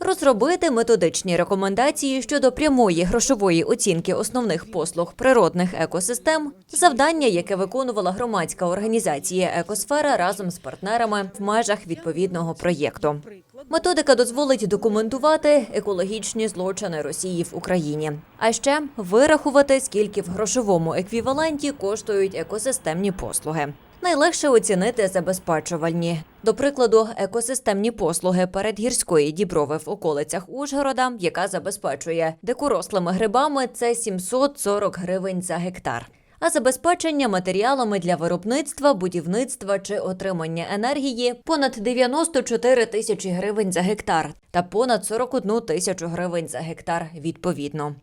Розробити методичні рекомендації щодо прямої грошової оцінки основних послуг природних екосистем завдання, яке виконувала громадська організація Екосфера разом з партнерами в межах відповідного проєкту. Методика дозволить документувати екологічні злочини Росії в Україні, а ще вирахувати, скільки в грошовому еквіваленті коштують екосистемні послуги. Найлегше оцінити забезпечувальні. До прикладу, екосистемні послуги передгірської діброви в околицях Ужгорода, яка забезпечує дикорослими грибами, це 740 гривень за гектар. А забезпечення матеріалами для виробництва, будівництва чи отримання енергії понад 94 тисячі гривень за гектар та понад 41 тисячу гривень за гектар відповідно.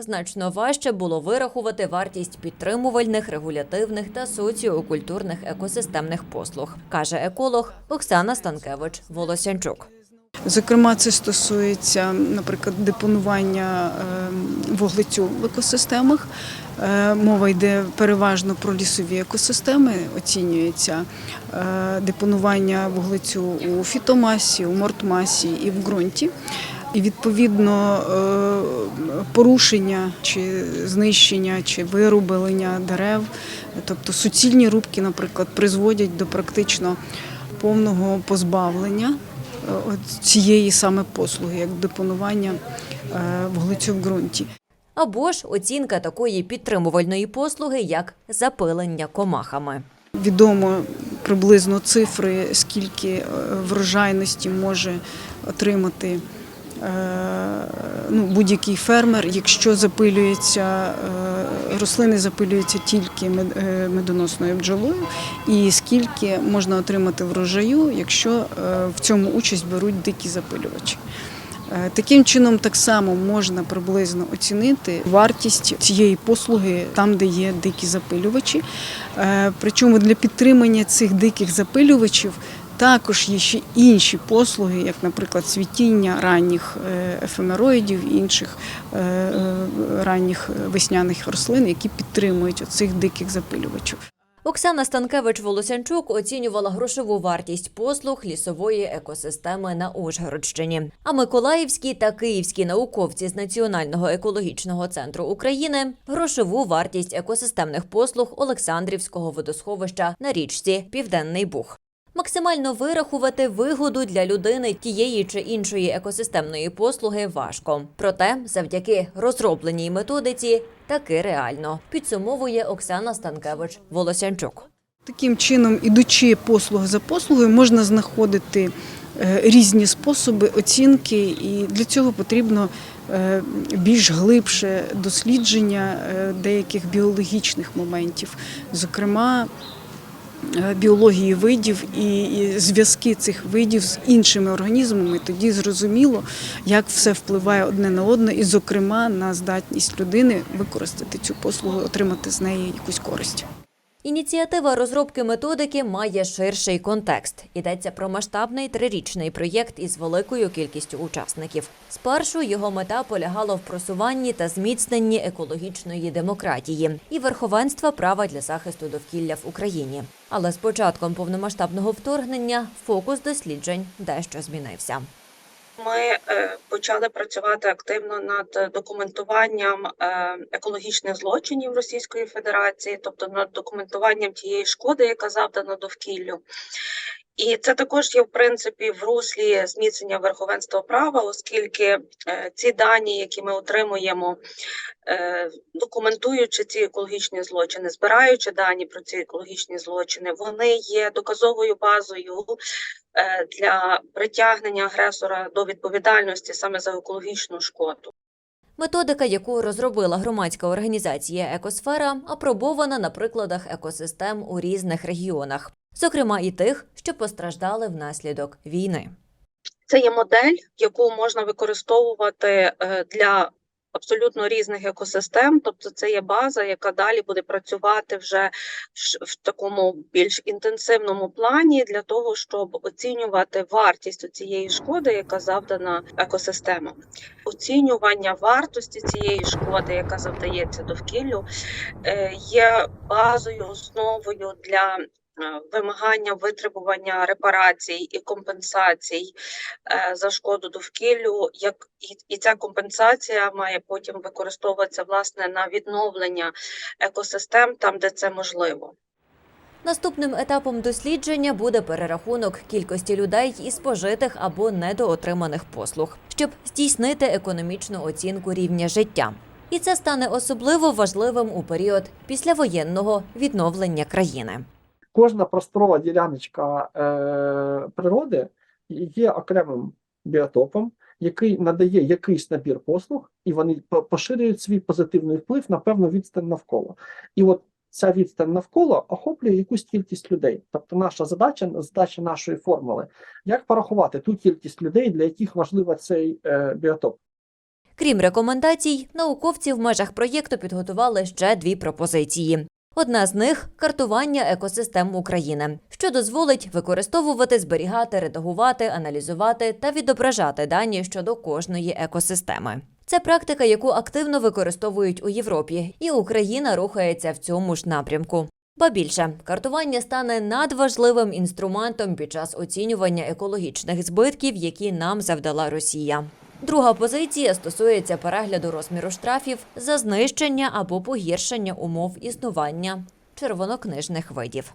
Значно важче було вирахувати вартість підтримувальних, регулятивних та соціокультурних екосистемних послуг, каже еколог Оксана Станкевич Волосянчук. Зокрема, це стосується, наприклад, депонування е, вуглецю в екосистемах. Е, Мова йде переважно про лісові екосистеми, оцінюється е, депонування вуглецю у фітомасі, у мортмасі і в ґрунті. І відповідно е, порушення чи знищення чи вирубелення дерев, тобто суцільні рубки, наприклад, призводять до практично повного позбавлення е, цієї саме послуги, як депонування е, вуглецю в ґрунті. Або ж оцінка такої підтримувальної послуги, як запилення комахами. Відомо приблизно цифри, скільки врожайності може отримати ну, будь-який фермер, якщо запилюється, е, рослини запилюються тільки е, медоносною бджолою, і скільки можна отримати врожаю, якщо е, в цьому участь беруть дикі запилювачі. Е, Таким чином, так само можна приблизно оцінити вартість цієї послуги там, де є дикі запилювачі. Е, Причому для підтримання цих диких запилювачів також є ще інші послуги, як, наприклад, світіння ранніх е, ефемероїдів інших е, е, ранніх весняних рослин, які підтримують оцих диких запилювачів. Оксана Станкевич Волосянчук оцінювала грошову вартість послуг лісової екосистеми на Ужгородщині. А миколаївські та київські науковці з Національного екологічного центру України грошову вартість екосистемних послуг Олександрівського водосховища на річці Південний Буг. Максимально вирахувати вигоду для людини тієї чи іншої екосистемної послуги важко. Проте, завдяки розробленій методиці, таки реально підсумовує Оксана Станкевич Волосянчук. Таким чином, ідучи послуг за послугою, можна знаходити е, різні способи оцінки, і для цього потрібно е, більш глибше дослідження е, деяких біологічних моментів, зокрема. Е, Біології видів і зв'язки цих видів з іншими організмами, тоді зрозуміло, як все впливає одне на одне, і, зокрема, на здатність людини використати цю послугу, отримати з неї якусь користь. Ініціатива розробки методики має ширший контекст. Йдеться про масштабний трирічний проєкт із великою кількістю учасників. Спершу його мета полягала в просуванні та зміцненні екологічної демократії і верховенства права для захисту довкілля в Україні. Але з початком повномасштабного вторгнення фокус досліджень дещо змінився. Ми е, почали працювати активно над документуванням е, екологічних злочинів Російської Федерації, тобто над документуванням тієї шкоди, яка завдана довкіллю. І це також є в принципі в руслі зміцнення верховенства права, оскільки е, ці дані, які ми отримуємо, документуючи ці екологічні злочини, збираючи дані про ці екологічні злочини, вони є доказовою базою для притягнення агресора до відповідальності саме за екологічну шкоду. Методика, яку розробила громадська організація Екосфера, апробована на прикладах екосистем у різних регіонах, зокрема і тих, що постраждали внаслідок війни. Це є модель, яку можна використовувати е, для абсолютно різних екосистем. Тобто, це є база, яка далі буде працювати вже в такому більш інтенсивному плані для того, щоб оцінювати вартість цієї шкоди, яка завдана екосистемам. Оцінювання вартості цієї шкоди, яка завдається довкіллю, е, є базою, основою для вимагання витребування репарацій і компенсацій е, за шкоду довкіллю, як і, ця компенсація має потім використовуватися власне на відновлення екосистем там, де це можливо. Наступним етапом дослідження буде перерахунок кількості людей із спожитих або недоотриманих послуг, щоб здійснити економічну оцінку рівня життя. І це стане особливо важливим у період післявоєнного відновлення країни. Кожна просторова діляночка е, природи є окремим біотопом, який надає якийсь набір послуг, і вони поширюють свій позитивний вплив на певну відстань навколо. І от ця відстань навколо охоплює якусь кількість людей. Тобто, наша задача, задача нашої формули, як порахувати ту кількість людей, для яких важливий цей е, біотоп. Крім рекомендацій, науковці в межах проєкту підготували ще дві пропозиції. Одна з них картування екосистем України, що дозволить використовувати, зберігати, редагувати, аналізувати та відображати дані щодо кожної екосистеми. Це практика, яку активно використовують у Європі, і Україна рухається в цьому ж напрямку. Ба більше, картування стане надважливим інструментом під час оцінювання екологічних збитків, які нам завдала Росія. Друга позиція стосується перегляду розміру штрафів за знищення або погіршення умов існування червонокнижних видів.